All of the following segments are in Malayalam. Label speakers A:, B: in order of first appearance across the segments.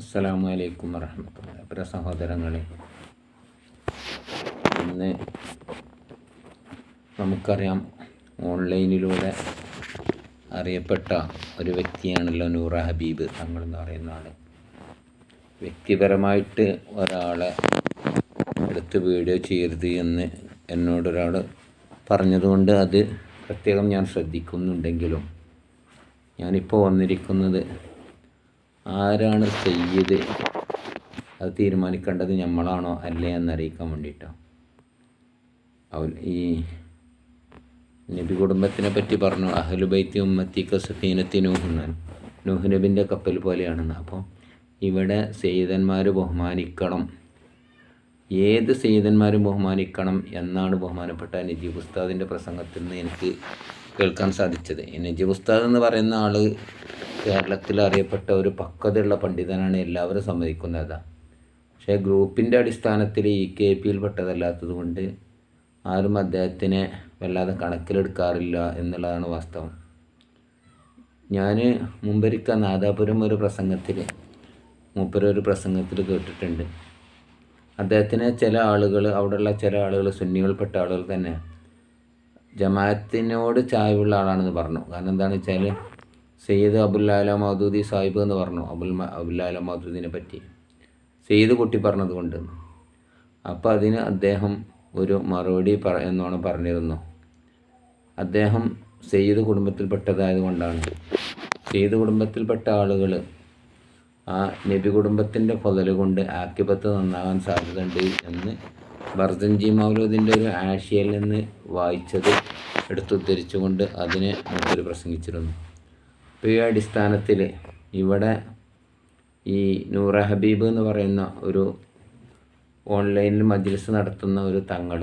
A: അസ്സലാമു അലൈക്കും വറഹമത്തുള്ള പ്രിയ സഹോദരങ്ങളെ ഇന്ന് നമുക്കറിയാം ഓൺലൈനിലൂടെ അറിയപ്പെട്ട ഒരു വ്യക്തിയാണല്ലോ നൂറ ഹബീബ് തങ്ങൾ എന്ന് പറയുന്ന വ്യക്തിപരമായിട്ട് ഒരാളെ എടുത്ത് വീഡിയോ ചെയ്യരുത് എന്ന് എന്നോടൊരാൾ പറഞ്ഞതുകൊണ്ട് അത് പ്രത്യേകം ഞാൻ ശ്രദ്ധിക്കുന്നുണ്ടെങ്കിലും ഞാനിപ്പോൾ വന്നിരിക്കുന്നത് ആരാണ് സയ്യിദ് അത് തീരുമാനിക്കേണ്ടത് നമ്മളാണോ അല്ലേ എന്നറിയിക്കാൻ വേണ്ടിയിട്ടാണ് അവ ഈ നബി കുടുംബത്തിനെ പറ്റി പറഞ്ഞു അഹലുബൈത്തി ഉമ്മത്തി സഫീനത്തി നൂഹുന്നാൻ നൂഹ് നബിന്റെ കപ്പൽ പോലെയാണെന്ന്. അപ്പോൾ ഇവിടെ സെയ്തന്മാർ ബഹുമാനിക്കണം. ഏത് സെയ്തന്മാരും ബഹുമാനിക്കണം എന്നാണ് ബഹുമാനപ്പെട്ട നജീബ് ഉസ്താദിന്റെ പ്രസംഗത്തിൽ നിന്ന് എനിക്ക് കേൾക്കാൻ സാധിച്ചത്. നജീബ് ഉസ്താദ് എന്ന് പറയുന്ന ആൾ കേരളത്തിൽ അറിയപ്പെട്ട ഒരു പക്വതയുള്ള പണ്ഡിതനാണ് എല്ലാവരും സമ്മതിക്കുന്നത്. പക്ഷേ ഗ്രൂപ്പിന്റെ അടിസ്ഥാനത്തിൽ ഈ കെ പിയിൽ പെട്ടതല്ലാത്തത് കൊണ്ട് ആരും അദ്ദേഹത്തിനെ വല്ലാതെ കണക്കിലെടുക്കാറില്ല എന്നുള്ളതാണ് വാസ്തവം. ഞാൻ മുമ്പൊരിക്ക നാദാപുരം ഒരു പ്രസംഗത്തിൽ മൂപ്പര ഒരു പ്രസംഗത്തിൽ കേട്ടിട്ടുണ്ട്. അദ്ദേഹത്തിനെ ചില ആളുകൾ അവിടെയുള്ള ചില ആളുകൾ സുന്നികൾപ്പെട്ട ആളുകൾ തന്നെ ജമാഅത്തിനോട് ചായവുള്ള ആളാണെന്ന് പറഞ്ഞു. കാരണം എന്താണെന്ന് വെച്ചാൽ സയ്യിദ് അബുല്ലാല മൗദൂദി സാഹിബ് എന്ന് പറഞ്ഞു. അബുൽ അബുല്ലാല മൗദൂദിനെ പറ്റി. സെയ്ദ് കുട്ടി പറഞ്ഞത് കൊണ്ട്. അപ്പോൾ അതിന് അദ്ദേഹം ഒരു മറുപടി പറ എന്നാണ് പറഞ്ഞിരുന്നു. അദ്ദേഹം സെയ്ദ് കുടുംബത്തിൽപ്പെട്ടതായത് കൊണ്ടാണ്. സെയ്ദ് കുടുംബത്തിൽപ്പെട്ട ആളുകൾ ആ നബി കുടുംബത്തിന്റെ കൊതൽ കൊണ്ട് ആക്കിപത്ത് നന്നാകാൻ സാധ്യതയുണ്ട് എന്ന് ബർദൻജി മൗലൂദിന്റെ ഒരു ആശയിൽ നിന്ന് വായിച്ചത് എടുത്തുദ്ധരിച്ചുകൊണ്ട് അതിനെ മറ്റൊരു പ്രസംഗിച്ചിരുന്നു. അടിസ്ഥാനത്തിൽ ഇവിടെ ഈ നൂറ ഹബീബ് എന്ന് പറയുന്ന ഒരു ഓൺലൈനിൽ മജ്ലിസ് നടത്തുന്ന ഒരു തങ്ങൾ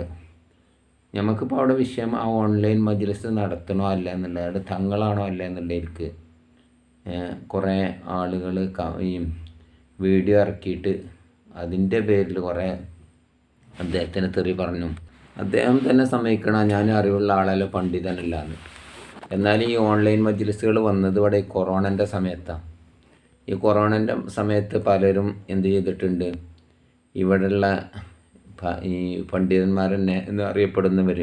A: നമുക്കിപ്പോൾ അവിടെ വിഷയം ആ ഓൺലൈൻ മജ്ലിസ് നടത്തണോ അല്ല എന്നുള്ളത് തങ്ങളാണോ അല്ല എന്നുള്ളവർക്ക് കുറേ ആളുകൾ ഈ വീഡിയോ ഇറക്കിയിട്ട് അതിന്റെ പേരിൽ കുറേ അദ്ദേഹത്തിന് തെറി പറഞ്ഞു. അദ്ദേഹം തന്നെ സമ്മതിക്കണം ഞാൻ അറിവുള്ള ആളല്ല പണ്ഡിതനല്ല എന്ന് എന്നാൽ ഈ ഓൺലൈൻ മജ്ലിസുകൾ വന്നത് ഇവിടെ ഈ കൊറോണന്റെ സമയത്താണ് ഈ കൊറോണന്റെ സമയത്ത് പലരും എന്ത് ചെയ്തിട്ടുണ്ട്? ഇവിടെയുള്ള ഈ പണ്ഡിതന്മാർ തന്നെ എന്ന് അറിയപ്പെടുന്നവർ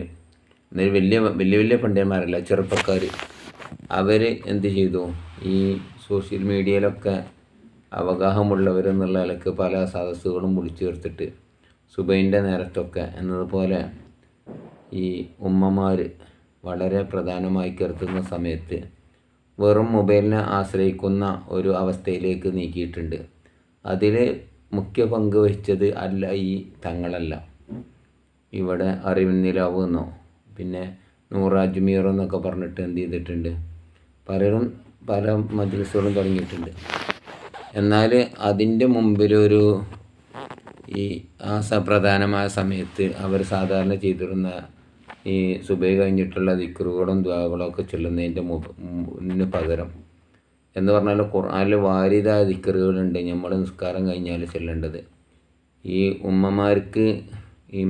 A: എന്നാൽ വലിയ വലിയ വലിയ പണ്ഡിതന്മാരല്ല ചെറുപ്പക്കാർ അവർ എന്ത് ചെയ്തു? ഈ സോഷ്യൽ മീഡിയയിലൊക്കെ അവഗാഹമുള്ളവരെന്നുള്ള നിലയ്ക്ക് പല സദസ്സുകളും വിളിച്ചു ചേർത്തിട്ട് സുബൈന്റെ നേരത്തൊക്കെ എന്നതുപോലെ ഈ ഉമ്മമാർ വളരെ പ്രധാനമായി കരുതുന്ന സമയത്ത് വെറും മൊബൈലിനെ ആശ്രയിക്കുന്ന ഒരു അവസ്ഥയിലേക്ക് നീക്കിയിട്ടുണ്ട്. അതിൽ മുഖ്യ പങ്ക് വഹിച്ചത് അല്ല ഈ തങ്ങളല്ല. ഇവിടെ അറിവിനിലാവ് എന്നോ പിന്നെ നൂറാജ്മീർ എന്നൊക്കെ പറഞ്ഞിട്ട് എന്ത് ചെയ്തിട്ടുണ്ട്? പലരും പല മജ്ലിസുകളും തുടങ്ങിയിട്ടുണ്ട്. എന്നാൽ അതിന്റെ മുമ്പിലൊരു ഈ ആ സപ്രധാനമായ സമയത്ത് അവർ സാധാരണ ചെയ്തിരുന്ന ഈ സുബൈ കഴിഞ്ഞിട്ടുള്ള ദിക്റുകളും ദ്വാകളും ഒക്കെ ചൊല്ലുന്നതിന്റെ മുന് പകരം. എന്ന് പറഞ്ഞാൽ ഖുർആാനിൽ വാരിതായ ദിക്കറുകളുണ്ട് നമ്മൾ നിസ്കാരം കഴിഞ്ഞാൽ ചെല്ലേണ്ടത്. ഈ ഉമ്മമാർക്ക് ഈ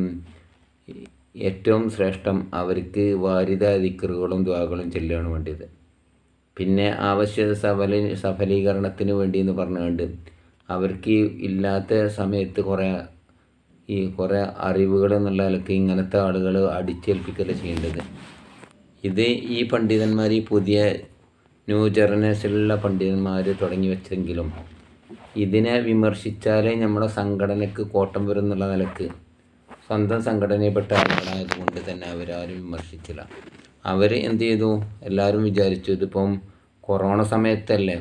A: ഏറ്റവും ശ്രേഷ്ഠം അവർക്ക് വാരിതായ ദിക്കറുകളും ദ്വാകളും ചെല്ലുകയാണ് വേണ്ടത് പിന്നെ ആവശ്യ സഫലി സഫലീകരണത്തിന് വേണ്ടി എന്ന് പറഞ്ഞുകൊണ്ട് അവർക്ക് ഇല്ലാത്ത സമയത്ത് കുറേ ഈ കുറേ അറിവുകൾ എന്നുള്ള നിലയ്ക്ക് ഇങ്ങനത്തെ ആളുകൾ അടിച്ചേൽപ്പിക്കൽ ചെയ്യേണ്ടത്? ഇത് ഈ പണ്ഡിതന്മാർ ഈ പുതിയ ന്യൂ ജനറേഷനിലുള്ള പണ്ഡിതന്മാർ തുടങ്ങി വെച്ചെങ്കിലും ഇതിനെ വിമർശിച്ചാലേ നമ്മുടെ സംഘടനയ്ക്ക് കോട്ടം വരും എന്നുള്ള നിലയ്ക്ക് സ്വന്തം സംഘടനയിൽപ്പെട്ട ആളുകളായതുകൊണ്ട് തന്നെ അവരാരും വിമർശിച്ചില്ല. അവർ എന്ത് ചെയ്തു? എല്ലാവരും വിചാരിച്ചു ഇതിപ്പം കൊറോണ സമയത്തല്ലേ?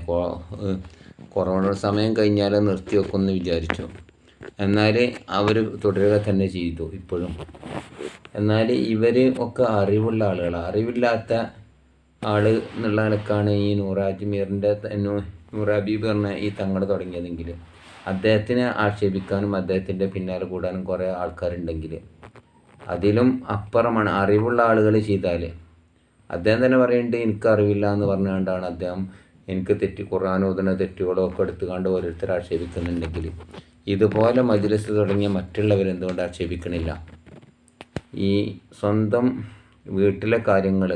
A: കൊറോണ സമയം കഴിഞ്ഞാലേ നിർത്തി വെക്കുമെന്ന് വിചാരിച്ചു. എന്നാൽ അവർ തുടരുക തന്നെ ചെയ്തു ഇപ്പോഴും. എന്നാൽ ഇവർ ഒക്കെ അറിവുള്ള ആളുകളാണ് അറിവില്ലാത്ത ആൾ എന്നുള്ള നിലക്കാണ് ഈ നൂറാജ്മീറിന്റെ നൂറാബീബ് പറഞ്ഞ ഈ തങ്ങൾ തുടങ്ങിയതെങ്കിൽ അദ്ദേഹത്തിനെ ആക്ഷേപിക്കാനും അദ്ദേഹത്തിന്റെ പിന്നാലെ കൂടാനും കുറേ ആൾക്കാരുണ്ടെങ്കിൽ അതിലും അപ്പുറമാണ് അറിവുള്ള ആളുകൾ ചെയ്താൽ അദ്ദേഹം തന്നെ പറയുന്നുണ്ട് എനിക്ക് അറിവില്ല എന്ന് പറഞ്ഞുകൊണ്ടാണ് അദ്ദേഹം എനിക്ക് തെറ്റി കുറാനോദന തെറ്റുകളോ ഒക്കെ എടുത്തുകൊണ്ട് ഓരോരുത്തർ ആക്ഷേപിക്കുന്നുണ്ടെങ്കിൽ ഇതുപോലെ മജ്ലിസ് തുടങ്ങിയ മറ്റുള്ളവർ എന്തുകൊണ്ട് ആക്ഷേപിക്കണില്ല ഈ സ്വന്തം വീട്ടിലെ കാര്യങ്ങൾ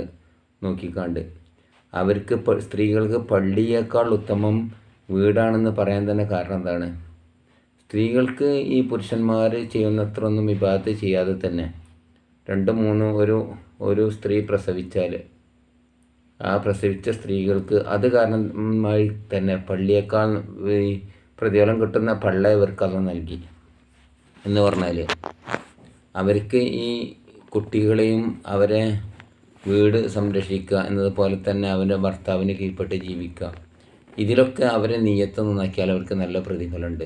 A: നോക്കിക്കാണ്ട് അവർക്ക് സ്ത്രീകൾക്ക് പള്ളിയേക്കാൾ ഉത്തമം വീടാണെന്ന് പറയാൻ തന്നെ കാരണം എന്താണ്? സ്ത്രീകൾക്ക് ഈ പുരുഷന്മാർ ചെയ്യുന്നത്ര ഒന്നും വിഭാഗത്ത് ചെയ്യാതെ തന്നെ രണ്ട് മൂന്ന് ഒരു ഒരു സ്ത്രീ പ്രസവിച്ചാൽ ആ പ്രസവിച്ച സ്ത്രീകൾക്ക് അത് കാരണമായി തന്നെ പള്ളിയേക്കാൾ പ്രതിഫലം കിട്ടുന്ന പള്ള ഇവർക്ക് അത് നൽകി എന്ന് പറഞ്ഞാൽ അവർക്ക് ഈ കുട്ടികളെയും അവരെ വീട് സംരക്ഷിക്കുക എന്നതുപോലെ തന്നെ അവന്റെ ഭർത്താവിന് കീഴ്പ്പെട്ട് ജീവിക്കുക. ഇതിലൊക്കെ അവരെ നീയത്ത് നന്നാക്കിയാൽ അവർക്ക് നല്ല പ്രതിഫലമുണ്ട്.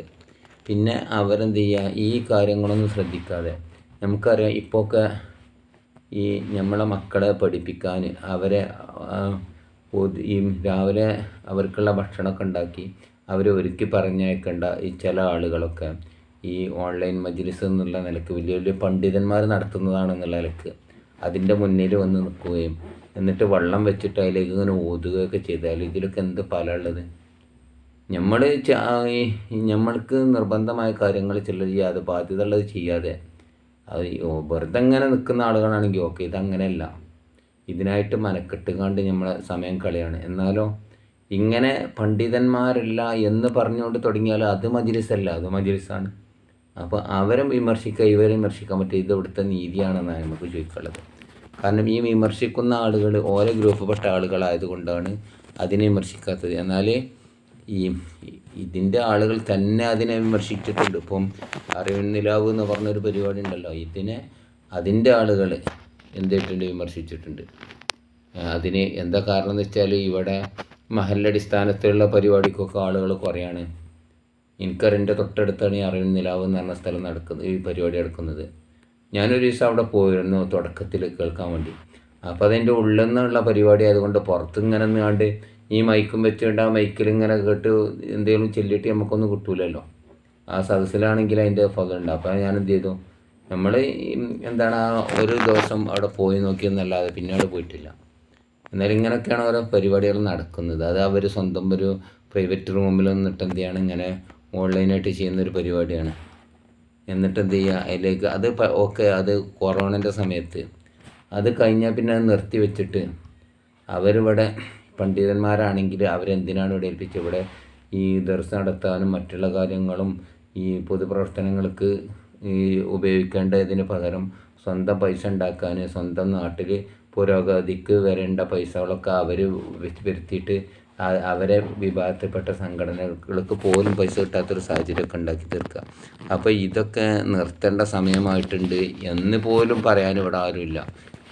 A: പിന്നെ അവരെന്ത് ചെയ്യുക? ഈ കാര്യങ്ങളൊന്നും ശ്രദ്ധിക്കാതെ. നമുക്കറിയാം ഇപ്പോഴൊക്കെ ഈ നമ്മളെ മക്കളെ പഠിപ്പിക്കാൻ അവരെ ഈ രാവിലെ അവർക്കുള്ള ഭക്ഷണമൊക്കെ ഉണ്ടാക്കി അവരെ ഒരുക്കി പറഞ്ഞേക്കേണ്ട ഈ ചില ആളുകളൊക്കെ ഈ ഓൺലൈൻ മജ്ലിസ് എന്നുള്ള നിലയ്ക്ക് വലിയ വലിയ പണ്ഡിതന്മാർ നടത്തുന്നതാണെന്നുള്ള നിലയ്ക്ക് അതിന്റെ മുന്നിൽ വന്ന് നിൽക്കുകയും എന്നിട്ട് വള്ളം വെച്ചിട്ട് അതിലേക്ക് ഇങ്ങനെ ഓതുകയൊക്കെ ചെയ്താൽ ഇതിലൊക്കെ എന്ത് ഫലമുള്ളത് നമ്മൾ നമ്മൾക്ക് നിർബന്ധമായ കാര്യങ്ങൾ ചിലർ ചെയ്യാതെ ബാധ്യത ഉള്ളത് ചെയ്യാതെ അത് വെറുതെ ഇങ്ങനെ നിൽക്കുന്ന ആളുകളാണെങ്കിൽ ഓക്കെ ഇതങ്ങനെയല്ല. ഇതിനായിട്ട് മനക്കെട്ട് കണ്ട് നമ്മളെ സമയം കളിയാണ്. എന്നാലോ ഇങ്ങനെ പണ്ഡിതന്മാരല്ല എന്ന് പറഞ്ഞുകൊണ്ട് തുടങ്ങിയാൽ അത് മജിലിസല്ല അത് മജിലിസാണ്. അപ്പോൾ അവരും വിമർശിക്കുക ഇവരും വിമർശിക്കാൻ പറ്റും ഇത് ഇവിടുത്തെ നീതിയാണെന്നാണ് നമുക്ക് ചോദിക്കാനുള്ളത്. കാരണം ഈ വിമർശിക്കുന്ന ആളുകൾ ഓരോ ഗ്രൂപ്പിൽപ്പെട്ട ആളുകളായതുകൊണ്ടാണ് അതിനെ വിമർശിക്കാത്തത്. എന്നാൽ ഈ ഇതിന്റെ ആളുകൾ തന്നെ അതിനെ വിമർശിച്ചിട്ടുണ്ട്. ഇപ്പം അറിവിനിലാവ് എന്ന് പറഞ്ഞൊരു പരിപാടി ഉണ്ടല്ലോ ഇതിനെ അതിന്റെ ആളുകൾ എന്തിട്ടുണ്ട് വിമർശിച്ചിട്ടുണ്ട്. അതിന് എന്താ കാരണം എന്ന് വെച്ചാൽ ഇവിടെ മഹല്ലടിസ്ഥാനത്തിലുള്ള പരിപാടിക്കൊക്കെ ആളുകൾ കുറയാണ്. എനിക്കറിന്റെ തൊട്ടടുത്താണ് ഈ അറിവിൻ നിലാവ് എന്ന് പറഞ്ഞ സ്ഥലം നടക്കുന്നത് ഈ പരിപാടി നടക്കുന്നത്. ഞാനൊരു ദിവസം അവിടെ പോയിരുന്നു തുടക്കത്തിൽ കേൾക്കാൻ വേണ്ടി. അപ്പോൾ അതിന്റെ ഉള്ളിൽ നിന്നുള്ള പരിപാടി ആയതുകൊണ്ട് പുറത്ത് ഇങ്ങനെ നിന്നാണ്ട് ഈ മൈക്കും വെച്ചുകൊണ്ട് ആ മൈക്കിൽ ഇങ്ങനെ കേട്ട് എന്തെങ്കിലും ചെല്ലിട്ട് നമുക്കൊന്നും കിട്ടൂലല്ലോ. ആ സദസ്സിലാണെങ്കിൽ അതിന്റെ ഫലമുണ്ട് അപ്പോൾ ഞാൻ എന്ത് ചെയ്തു? നമ്മൾ എന്താണ് ആ ഒരു ദിവസം അവിടെ പോയി നോക്കിയെന്നല്ലാതെ പിന്നീട് പോയിട്ടില്ല. എന്നാലും ഇങ്ങനെയൊക്കെയാണ് ഓരോ പരിപാടികൾ നടക്കുന്നത്. അത് അവർ സ്വന്തം ഒരു പ്രൈവറ്റ് റൂമിൽ വന്നിട്ട് എന്ത് ചെയ്യാണ്? ഇങ്ങനെ ഓൺലൈനായിട്ട് ചെയ്യുന്ന ഒരു പരിപാടിയാണ്. എന്നിട്ട് എന്ത് ചെയ്യുക? അതിലേക്ക് അത് ഓക്കെ അത് കൊറോണന്റെ സമയത്ത്. അത് കഴിഞ്ഞാൽ പിന്നെ അത് നിർത്തി വെച്ചിട്ട് അവരിവിടെ പണ്ഡിതന്മാരാണെങ്കിൽ അവരെന്തിനാണ് ഇവിടെ ഏൽപ്പിച്ചത്? ഇവിടെ ഈ ദർശനം നടത്താനും മറ്റുള്ള കാര്യങ്ങളും ഈ പൊതുപ്രവർത്തനങ്ങൾക്ക് ഈ ഉപയോഗിക്കേണ്ടതിന് പകരം സ്വന്തം പൈസ ഉണ്ടാക്കാൻ സ്വന്തം നാട്ടിൽ പുരോഗതിക്ക് വരേണ്ട പൈസകളൊക്കെ അവർ വരുത്തിയിട്ട് അവരെ വിഭാഗത്തിൽപ്പെട്ട സംഘടനകൾക്ക് പോലും പൈസ കിട്ടാത്തൊരു സാഹചര്യമൊക്കെ ഉണ്ടാക്കി തീർക്കുക. അപ്പോൾ ഇതൊക്കെ നിർത്തേണ്ട സമയമായിട്ടുണ്ട് എന്ന് പോലും പറയാൻ ഇവിടെ ആരുമില്ല.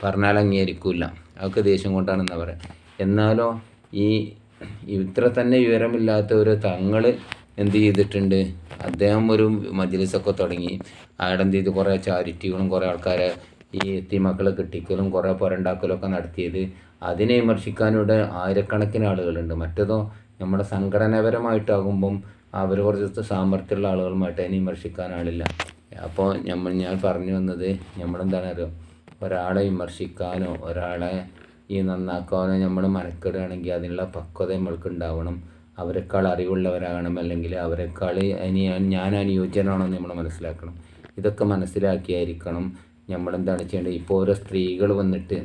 A: പറഞ്ഞാൽ അംഗീകരിക്കില്ല അതൊക്കെ ദേഷ്യം കൊണ്ടാണെന്നാ പറയാം. എന്നാലോ ഈ ഇത്ര തന്നെ വിവരമില്ലാത്ത ഒരു തങ്ങൾ എന്ത് ചെയ്തിട്ടുണ്ട്? അദ്ദേഹം ഒരു മജ്ലിസൊക്കെ തുടങ്ങി. അവിടെ എന്ത് ചെയ്ത്? കുറേ ചാരിറ്റികളും കുറേ ആൾക്കാരെ ഈ എത്തിമക്കളെ കെട്ടിക്കലും കുറേ പുരണ്ടാക്കലൊക്കെ നടത്തിയത്. അതിനെ വിമർശിക്കാനിവിടെ ആയിരക്കണക്കിന് ആളുകളുണ്ട്. മറ്റേതോ നമ്മുടെ സംഘടനാപരമായിട്ടാകുമ്പം അവർ കുറച്ച് സാമർഥ്യമുള്ള ആളുകളുമായിട്ട് അതിനെ വിമർശിക്കാൻ ആളില്ല. അപ്പോൾ നമ്മൾ ഞാൻ പറഞ്ഞു വന്നത് നമ്മളെന്താണ് അറിയോ ഒരാളെ വിമർശിക്കാനോ ഒരാളെ ഈ നന്നാക്കാനോ നമ്മൾ മനക്കെടുകയാണെങ്കിൽ അതിനുള്ള പക്വത നമ്മൾക്ക് ഉണ്ടാവണം അവരെക്കാൾ അറിവുള്ളവരാകണം. അല്ലെങ്കിൽ അവരെക്കാൾ ഞാൻ അനുയോജ്യനാണെന്ന് നമ്മൾ മനസ്സിലാക്കണം. ഇതൊക്കെ മനസ്സിലാക്കിയായിരിക്കണം. നമ്മളെന്താണ് ചെയ്യേണ്ടത്? ഇപ്പോൾ ഓരോ സ്ത്രീകൾ വന്നിട്ട്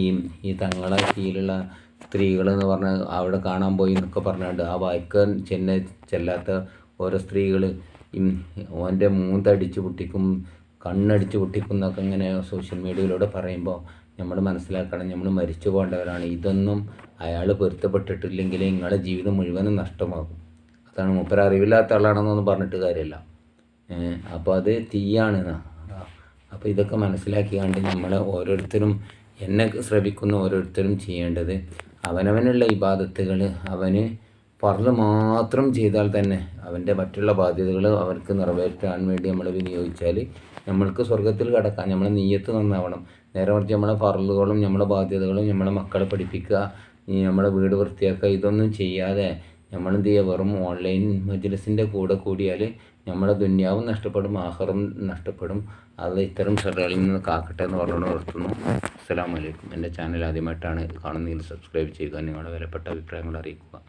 A: ഈ ഈ തങ്ങളെ കീഴിലുള്ള സ്ത്രീകൾ എന്ന് പറഞ്ഞാൽ അവിടെ കാണാൻ പോയി എന്നൊക്കെ പറഞ്ഞുകൊണ്ട് ആ വായിക്കാൻ ചെന്ന ചെല്ലാത്ത ഓരോ സ്ത്രീകൾ ഓന്റെ മൂന്തടിച്ച് പൊട്ടിക്കും കണ്ണടിച്ച് പൊട്ടിക്കും എന്നൊക്കെ ഇങ്ങനെ സോഷ്യൽ മീഡിയയിലൂടെ പറയുമ്പോൾ നമ്മൾ മനസ്സിലാക്കണം നമ്മൾ മരിച്ചു പോകേണ്ടവരാണ്. ഇതൊന്നും അയാൾ പൊരുത്തപ്പെട്ടിട്ടില്ലെങ്കിൽ നിങ്ങളുടെ ജീവിതം മുഴുവനും നഷ്ടമാകും. അതാണ് മൂപ്പര അറിവില്ലാത്ത ആളാണെന്നൊന്നും പറഞ്ഞിട്ട് കാര്യമില്ല അപ്പോൾ അത് തീയാണ് അപ്പോൾ ഇതൊക്കെ മനസ്സിലാക്കിക്കാണ്ട് നമ്മൾ ഓരോരുത്തരും എന്നെ ശ്രമിക്കുന്ന ഓരോരുത്തരും ചെയ്യേണ്ടത്. അവനവനുള്ള ഇബാദത്തുകൾ അവന് പറൽ മാത്രം ചെയ്താൽ തന്നെ അവന്റെ മറ്റുള്ള ബാധ്യതകൾ അവർക്ക് നിറവേറ്റാൻ വേണ്ടി നമ്മൾ വിനിയോഗിച്ചാൽ നമ്മൾക്ക് സ്വർഗത്തിൽ കടക്കാം. നമ്മൾ നീയത്ത് നന്നാവണം. നേരെ മറിച്ച് നമ്മളെ പറലുകളും നമ്മളെ ബാധ്യതകളും നമ്മളെ മക്കളെ പഠിപ്പിക്കുക നമ്മളെ വീട് വൃത്തിയാക്കുക ഇതൊന്നും ചെയ്യാതെ നമ്മളെന്ത് ചെയ്യുക വെറും ഓൺലൈൻ മജ്ലിസിന്റെ കൂടെ കൂടിയാൽ നമ്മളെ ദുന്യാവും നഷ്ടപ്പെടും ആഹാറും നഷ്ടപ്പെടും. അത് ഇത്തരം ചെറുകളിൽ നിന്ന് കാക്കട്ടെ എന്ന് പറഞ്ഞുകൊണ്ട് നിർത്തുന്നു. അസ്സാം വലൈക്കും എന്റെ ചാനൽ ആദ്യമായിട്ടാണ് കാണുന്നതെങ്കിൽ സബ്സ്ക്രൈബ് ചെയ്യുക നിങ്ങളുടെ വിലപ്പെട്ട അഭിപ്രായങ്ങൾ അറിയിക്കുക.